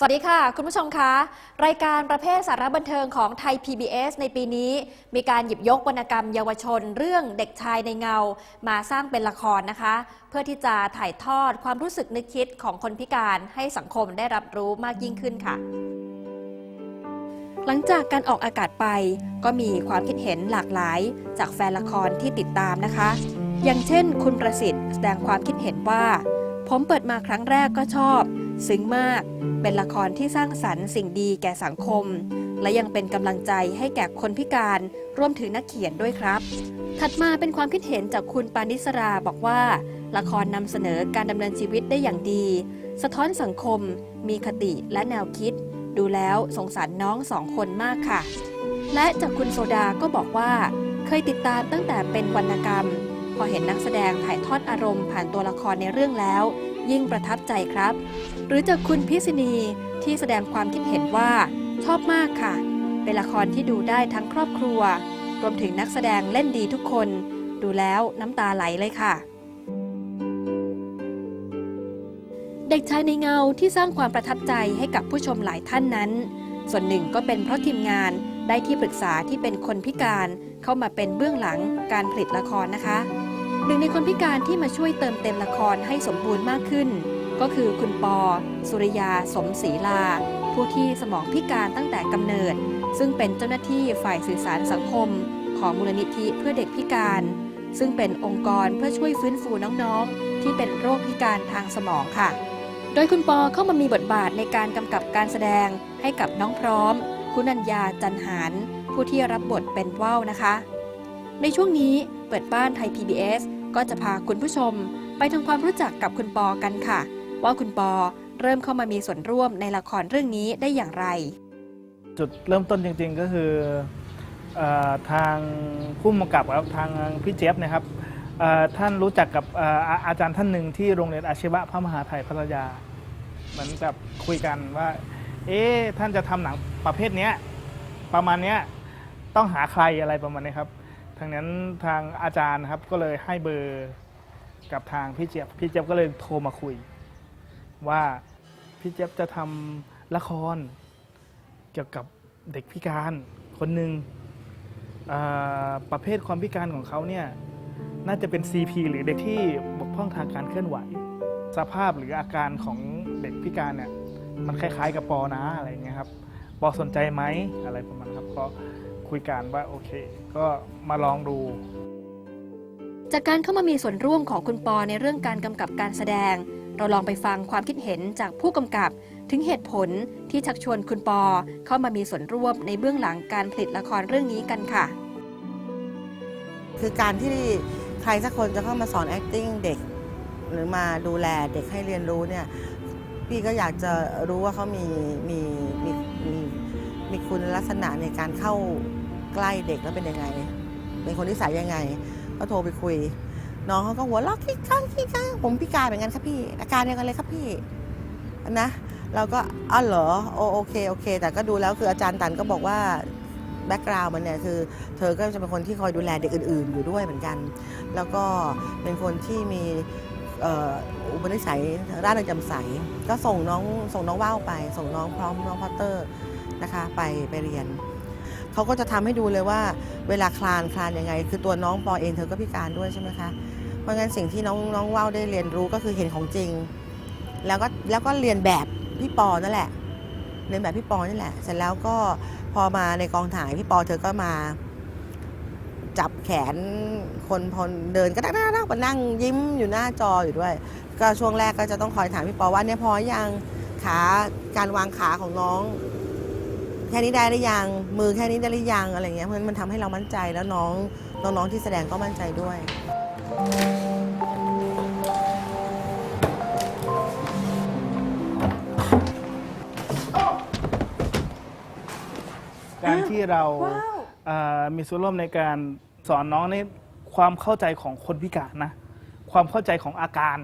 สวัสดีค่ะ คุณผู้ชมคะ รายการประเภทสาระบันเทิงของไทย PBS ในปีนี้ มีการหยิบยกวรรณกรรมเยาวชน เรื่องเด็กชายในเงา มาสร้างเป็นละครนะคะ เพื่อที่จะถ่ายทอดความรู้สึกนึกคิดของคนพิการให้สังคมได้รับรู้มากยิ่งขึ้นค่ะ หลังจากการออกอากาศไป ก็มีความคิดเห็นหลากหลาย จากแฟนละครที่ติดตามนะคะ อย่างเช่น คุณประสิทธิ์แสดงความคิดเห็นว่า ผมเปิดมาครั้งแรกก็ชอบ ซึ้งมาก เป็นละครที่สร้างสรรค์สิ่งดีแก่สังคม และยังเป็นกำลังใจให้แก่คนพิการรวมถึงนักเขียนด้วยครับ ถัดมาเป็นความคิดเห็นจากคุณปานิสราบอกว่า ละครนำเสนอการดำเนินชีวิตได้อย่างดี สะท้อนสังคม มีคติและแนวคิด ดูแล้วสงสารน้องสองคนมากค่ะ และจากคุณโซดาก็บอกว่า เคยติดตามตั้งแต่เป็นวรรณกรรม พอเห็นนักแสดงถ่ายทอดอารมณ์ผ่านตัวละครในเรื่องแล้วยิ่งประทับใจครับ หรือจากคุณพิษณีที่แสดงความคิดเห็นว่าชอบมากค่ะ เป็นละครที่ดูได้ทั้งครอบครัว รวมถึงนักแสดงเล่นดีทุกคน ดูแล้วน้ำตาไหลเลยค่ะ เด็กชายในเงาที่สร้างความประทับใจให้กับผู้ชมหลายท่านนั้น ส่วนหนึ่งก็เป็นเพราะทีมงานได้ที่ปรึกษาที่เป็นคนพิการเข้ามาเป็นเบื้องหลังการผลิตละครนะคะหนึ่งในคนพิการที่มาช่วยเติมเต็มละครให้สมบูรณ์มากขึ้น ก็คือคุณปอ สุริยาสมศรีลา ผู้ที่สมองพิการตั้งแต่กำเนิด ซึ่งเป็นเจ้าหน้าที่ฝ่ายสื่อสารสังคม ของมูลนิธิเพื่อเด็กพิการ ซึ่งเป็นองค์กรเพื่อช่วยฟื้นฟูน้องๆ ที่เป็นโรคพิการทางสมองค่ะ โดยคุณปอเข้ามามีบทบาทในการกำกับการแสดงให้กับน้องพร้อม คุณัญญาจันหาร ผู้ที่รับบทเป็นว่าวนะคะ ในช่วงนี้เปิดบ้านไทย PBS ก็จะพาคุณผู้ชมไปทำความรู้จักกับคุณปอกันค่ะ ว่าคุณปอเริ่มเข้ามามีส่วนร่วมในละครเรื่องนี้ได้อย่างไร จุดเริ่มต้นจริงๆก็คือเออทางผู้กำกับครับทางพี่เจี๊ยบเนะครับเอ่อท่านรู้จักกับเอ่ออาอาจารย์ท่านหนึ่งที่โรงเรียนอาชีวะพระมหาไทยพัทยา เหมือนกับคุยกันว่า เอ๊ะท่านจะทำหนังประเภทเนี้ยประมาณเนี้ยต้องหาใครอะไรประมาณนี้ครับทางนั้นทางอาจารย์นะครับก็เลยให้เบอร์กับทางพี่เจี๊ยบพี่เจี๊ยบก็เลยโทรมาคุย ว่าพี่เจี๊ยบจะทำละครเกี่ยวกับเด็กพิการคนหนึ่งประเภทความพิการของเขาเนี่ยน่าจะเป็น CP หรือเด็กที่บกพร่องทางการเคลื่อนไหว สภาพหรืออาการของเด็กพิการเนี่ยมันคล้ายๆกับปอนะอะไรเงี้ยครับปอสนใจไหมอะไรประมาณนั้ครับก็คุยกันว่าโอเค ก็มาลองดู จากการเข้ามามีส่วนร่วมของคุณปอในเรื่องการกำกับการแสดง เราลองไปฟังความคิดเห็นจากผู้กำกับ ถึงเหตุผลที่ชักชวนคุณปอเข้ามามีส่วนร่วมในเบื้องหลังการผลิตละครเรื่องนี้กันค่ะ คือการที่ใครสักคนจะเข้ามาสอน acting เด็ก หรือมาดูแลเด็กให้เรียนรู้เนี่ยพี่ก็อยากจะรู้ว่าเขามีมีมีมีมีคุณลักษณะในการเข้าใกล้เด็กแล้วเป็นยังไง เป็นคนนิสัยยังไง ก็โทรไปคุย น้องเขาก็หัวเราะคิกคักคิกคักผมพิการเหมือนกันครับพี่ อาการเดียวกันเลยครับพี่นะเราก็อ๋อเหรอโอโอเคโอเค แต่ก็ดูแล้วคืออาจารย์ตันก็บอกว่าแบ็กกราวน์มันเนี่ยคือเธอก็จะเป็นคนที่คอยดูแลเด็กอื่น ๆ อยู่ด้วยเหมือนกัน แล้วก็เป็นคนที่มีอุปนิสัยร่าเริงแจำใส ก็ส่งน้องส่งน้องว่าวไป ส่งน้องพร้อมน้องพอตเตอร์นะคะ ไปไปเรียน เขาก็จะทำให้ดูเลยว่าเวลาคลานคลานยังไง คือตัวน้องปอเองเธอก็พิการด้วยใช่ไหมคะ เพราะงั้นสิ่งที่น้องน้องว่าวได้เรียนรู้ก็คือเห็นของจริง แล้วก็แล้วก็เรียนแบบพี่ปอนั่นแหละ เรียนแบบพี่ปอนี่นแหละ เสร็จแล้วก็พอมาในกองถ่ายพี่ปอเธอก็มา จับแขนคนพลเดินก็ดักดักมานั่งยิ้มอยู่หน้าจออยู่ด้วย ก็ช่วงแรกก็จะต้องคอยถามพี่ปอว่าเนี่ยพอยังขาการวางขาของน้อง แค่นี้ได้หรือยังมือแค่นี้ได้หรือยังอะไรเงี้ยเพราะฉะนั้นมันทำให้เรามั่นใจแล้วน้องน้องๆที่แสดงก็มั่นใจด้วย การที่เราเอ่อมีส่วนร่วมในการสอนน้องในความเข้าใจของคนพิการนะ ความเข้าใจของอาการ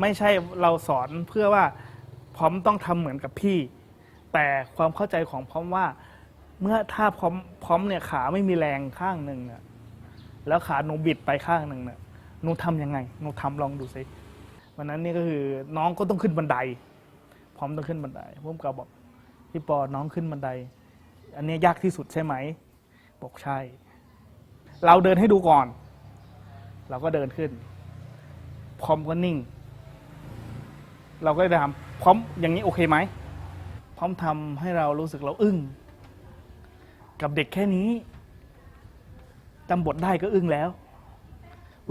ไม่ใช่เราสอนเพื่อว่าพร้อมต้องทำเหมือนกับพี่ แต่ความเข้าใจของพร้อมว่า เมื่อถ้าพร้อมพร้อมเนี่ยขาไม่มีแรงข้างหนึ่งเนี่ยแล้วขาหนูบิดไปข้างหนึ่งเนี่ยหนูทำยังไงหนูทำลองดูสิวันนั้นนี่ก็คือน้องก็ต้องขึ้นบันได พร้อมต้องขึ้นบันไดพุ่มกับบอกพี่ปอน้องขึ้นบันได อันนี้ยากที่สุดใช่ไหมบอกใช่ เราเดินให้ดูก่อน เราก็เดินขึ้น พร้อมก็นิ่ง เราก็ถามพร้อมอย่างนี้โอเคไหม พร้อมทำให้เรารู้สึกเราอึ้ง กับเด็กแค่นี้จำบทได้ก็อึ้งแล้ว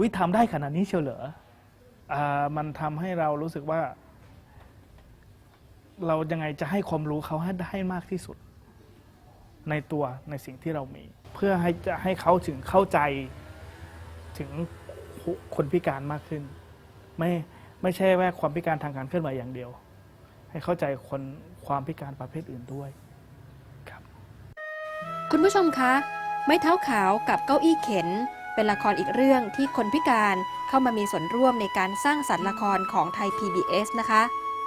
วิทำได้ขนาดนี้เชียวเหรออมันทำให้เรารู้สึกว่า เรายังไงจะให้ความรู้เขาให้ได้มากที่สุด ในตัวในสิ่งที่เรามี เพื่อให้จะให้เขาถึงเข้าใจถึงคนพิการมากขึ้น ไม่ไม่ใช่ว่าความพิการทางการเคลื่อนไหวอย่างเดียว ให้เข้าใจคนความพิการประเภทอื่นด้วยครับ คุณผู้ชมคะ ไม้เท้าขาวกับเก้าอี้เข็น เป็นละครอีกเรื่องที่คนพิการเข้ามามีส่วนร่วมในการสร้างสรรค์ละครของไทย PBS นะคะ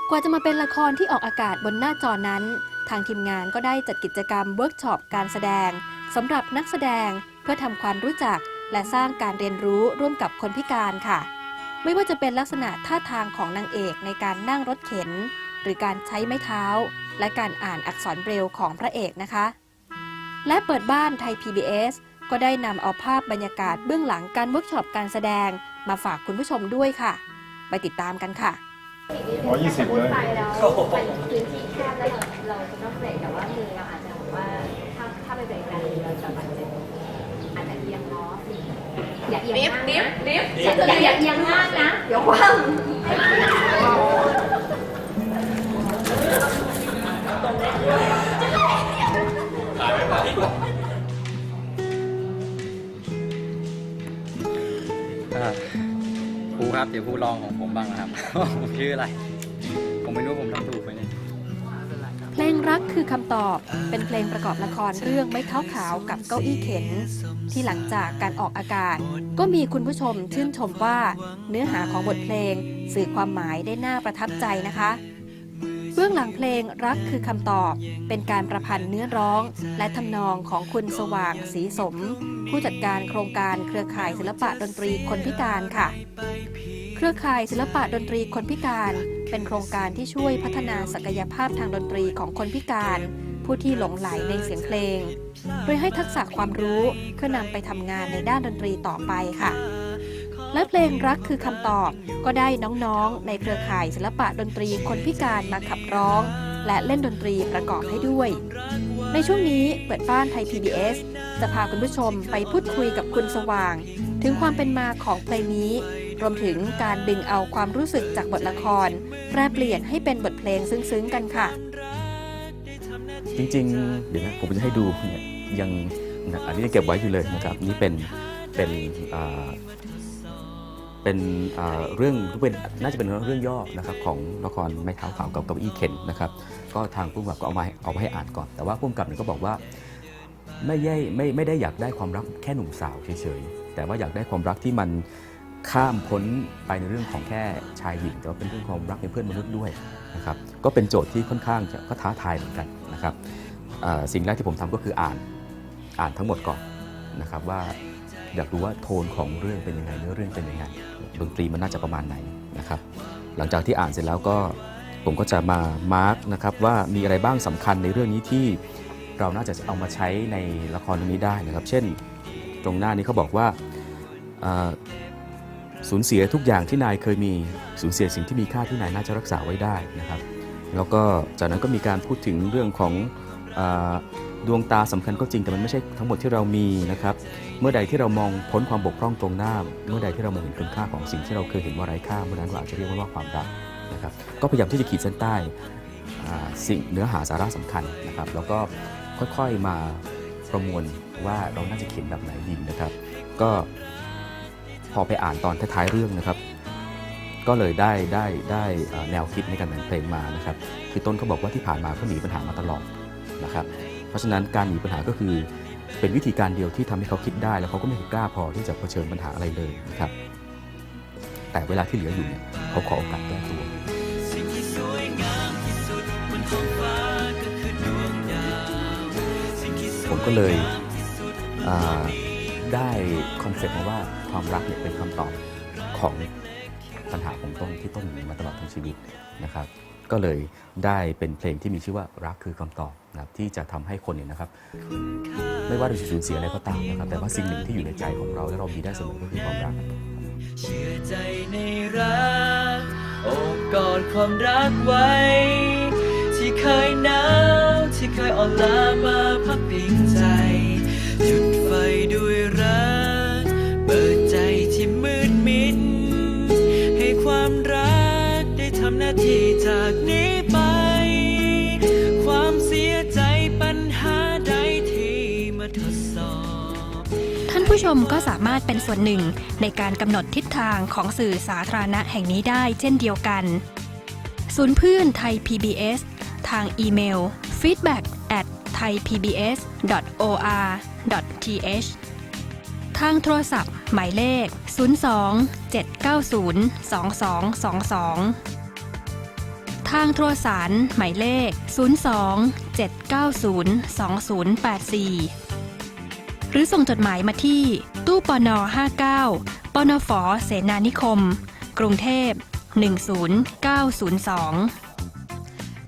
กว่าจะมาเป็นละครที่ออกอากาศบนหน้าจอนั้น ทางทีมงานก็ได้จัดกิจกรรมเวิร์กช็อปการแสดงสำหรับนักแสดงเพื่อทำความรู้จักและสร้างการเรียนรู้ร่วมกับคนพิการค่ะ ไม่ว่าจะเป็นลักษณะท่าทางของนางเอกในการนั่งรถเข็น หรือการใช้ไม้เท้า และการอ่านอักษรเบรลล์ของพระเอกนะคะ และเปิดบ้านไทย PBS ก็ได้นำเอาภาพบรรยากาศเบื้องหลังการเวิร์กช็อปการแสดงมาฝากคุณผู้ชมด้วยค่ะ ไปติดตามกันค่ะอ๋อ20เลยไปแล้วเป็นพื้นที่แคบแล้วเราเราจะต้องเบรกแต่ว่ามือเราอาจจะแบบว่าถ้าถ้าไปเบรกแรงเราจะบาดเจ็บอาจจะเอียงล้ออย่าเอียงมากนะอย่าอย่าเอียงมากนะเดี๋ยวคว่ำ เอ่อครูครับ เดี๋ยวครูลองของผมบ้างนะครับ ผมชื่ออะไร ผมไม่รู้ผมทำถูกไหมเนี่ย เพลงรักคือคำตอบ เป็นเพลงประกอบละครเรื่องไม้เท้าขาวกับเก้าอี้เข็น ที่หลังจากการออกอากาศ ก็มีคุณผู้ชมชื่นชมว่า เนื้อหาของบทเพลง สื่อความหมายได้น่าประทับใจนะคะ บื้องหลังเพลงรักคือคำตอบ เป็นการประพันธ์เนื้อร้อง และทำนองของคุณสว่างศรีสม ผู้จัดการโครงการเครือข่ายศิลปะดนตรีคนพิการค่ะ เครือข่ายศิลปะดนตรีคนพิการ เป็นโครงการที่ช่วยพัฒนาศักยภาพทางดนตรีของคนพิการ ผู้ที่หลงไหลในเสียงเพลง โดยให้ทักษะความรู้เพื่อนำไปทำงานในด้านดนตรีต่อไปค่ะ และเพลงรักคือคำตอบ ก็ได้น้องๆ ในเครือข่ายศิลปะดนตรีคนพิการมาขับร้อง และเล่นดนตรีประกอบให้ด้วย ในช่วงนี้เปิดบ้านไทย PBS จะพาคุณผู้ชมไปพูดคุยกับคุณสว่าง ถึงความเป็นมาของเพลงนี้ รวมถึงการดึงเอาความรู้สึกจากบทละคร แปรเปลี่ยนให้เป็นบทเพลงซึ้งๆกันค่ะ จริงๆ เดี๋ยวนะผมจะให้ดูเนี่ยยังอันนี้ยังเก็บไว้อยู่เลยนะครับ นี่เป็นเป็นอ่า เป็นเรื่องเป็นน่าจะเป็นเรื่องย่อนะครับของละครไม้เท้าขาวกับเก้าอี้เข็นนะครับก็ทางผู้กำกับก็เอามาให้เอามาให้อ่านก่อน แต่ว่าผู้กำกับก็บอกว่าไม่ได้ไม่ไม่ได้อยากได้ความรักแค่หนุ่มสาวเฉยๆแต่ว่าอยากได้ความรักที่มันข้ามพ้นไปในเรื่องของแค่ชายหญิง แต่ว่าเป็นเรื่องความรักในเพื่อนมนุษย์ด้วยนะครับก็เป็นโจทย์ที่ค่อนข้างจะก็ท้าทายเหมือนกันนะครับสิ่งแรกที่ผมทำก็คืออ่านอ่านทั้งหมดก่อนนะครับว่า อยากดูว่าโทนของเรื่องเป็นยังไงเนื้อเรื่องเป็นยังไงดนตรีมันน่าจะประมาณไหนนะครับ หลังจากที่อ่านเสร็จแล้วก็ผมก็จะมามาร์กนะครับว่ามีอะไรบ้างสำคัญในเรื่องนี้ที่เราน่าจะเอามาใช้ในละครเรื่องนี้ได้นะครับ เช่น ตรงหน้านี้เขาบอกว่าสูญเสียทุกอย่างที่นายเคยมีสูญเสียสิ่งที่มีค่าที่นายน่าจะรักษาไว้ได้นะครับ แล้วก็จากนั้นก็มีการพูดถึงเรื่องของอดวงตาสำคัญก็จริงแต่มันไม่ใช่ทั้งหมดที่เรามีนะครับ มื่อใดที่เรามองพ้นความบกพร่องตรงหน้า เมื่อใดที่เรามองเห็นคุณค่าของสิ่งที่เราเคยเห็นว่าไร้ค่าเมื่อนั้นเราอาจจะเรียกว่าความรักนะครับ ก็พยายามที่จะขีดเส้นใต้สิ่งเนื้อหาสาระสำคัญนะครับ แล้วก็ค่อยๆมาประมวลว่าเราน่าจะเขียนแบบไหนดีนะครับ ก็พอไปอ่านตอนท้ายๆเรื่องนะครับ ก็เลยได้ได้ได้แนวคิดในการแต่งเพลงมานะครับ คือต้นเขาบอกว่าที่ผ่านมาเขาหนีปัญหามาตลอดนะครับ เพราะฉะนั้นการหนีปัญหาก็คือ เป็นวิธีการเดียวที่ทำให้เขาคิดได้ แล้วเขาก็ไม่กล้าพอที่จะเผชิญปัญหาอะไรเลยนะครับ แต่เวลาที่เหลืออยู่เนี่ยเขาขอโอกาสแก้ตัวผมก็เลยได้คอนเซ็ปต์มาว่าความรักเนี่ยเป็นคำตอบของปัญหาของต้นที่ต้นหนีมาตลอดทั้งชีวิตนะครับ ก็เลยได้เป็นเพลงที่มีชื่อว่ารักคือคำตอบนะครับที่จะทำให้คนเนี่ยนะครับ ไม่ว่าเราจะสูญเสียอะไรก็ตามนะครับ แต่ว่าสิ่งหนึ่งที่อยู่ในใจของเราและเรามีได้เสมอก็คือความรักเชื่อใจในรักโอบกอดความรักไว้ ที่เคยหนาวที่เคยอ่อนล้ามาพักพิงใจ จุดไฟด้วยรัก เปิดใจที่มืดมิด ให้ความรักได้ทำหน้าที่จากนี้ ผู้ชมก็สามารถเป็นส่วนหนึ่งในการกำหนดทิศทางของสื่อสาธารณะแห่งนี้ได้เช่นเดียวกัน ศูนย์เพื่อนไทย PBS ทางอีเมล feedback at thaipbs.or.th ทางโทรศัพท์ หมายเลข 02 790 2222 ทางโทรสารหมายเลข 02 790 2084 หรือส่งจดหมายมาที่ ตู้ปน 59 ปนฝ เสนานิคม กรุงเทพ 10902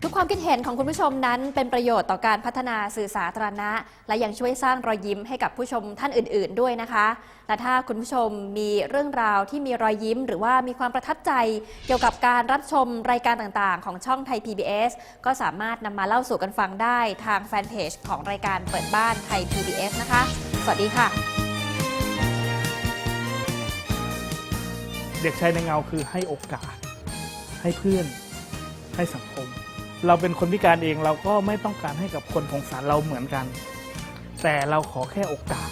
ทุกความคิดเห็นของคุณผู้ชมนั้นเป็นประโยชน์ต่อการพัฒนาสื่อสาธารณะ และยังช่วยสร้างรอยยิ้มให้กับผู้ชมท่านอื่น ๆ ด้วยนะคะ และถ้าคุณผู้ชมมีเรื่องราวที่มีรอยยิ้ม หรือว่ามีความประทับใจ เกี่ยวกับการรับชมรายการต่างๆ ของช่องไทย PBS ก็สามารถนำมาเล่าสู่กันฟังได้ทางแฟนเพจของรายการเปิดบ้านไทย PBS นะคะ สวัสดีค่ะ เด็กชายในเงาคือให้โอกาส ให้เพื่อน ให้สังคม เราเป็นคนพิการเองเราก็ไม่ต้องการให้กับคนสงสารเราเหมือนกัน แต่เราขอแค่โอกาส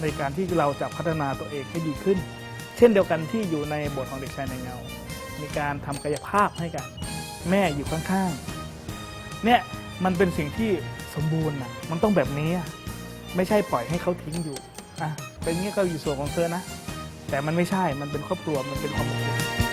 ในการที่เราจะพัฒนาตัวเองให้ดีขึ้น เช่นเดียวกันที่อยู่ในบทของเด็กชายในเงา มีการทำกายภาพให้กัน แม่อยู่ข้างๆเนี่ยมันเป็นสิ่งที่สมบูรณ์นะมันต้องแบบนี้อะ ไม่ใช่ปล่อยให้เขาทิ้งอยู่อะเป็นงี้ก็อยู่ส่วนของเธอนะ แต่มันไม่ใช่มันเป็นครอบครัวมันเป็นความอบอุ่น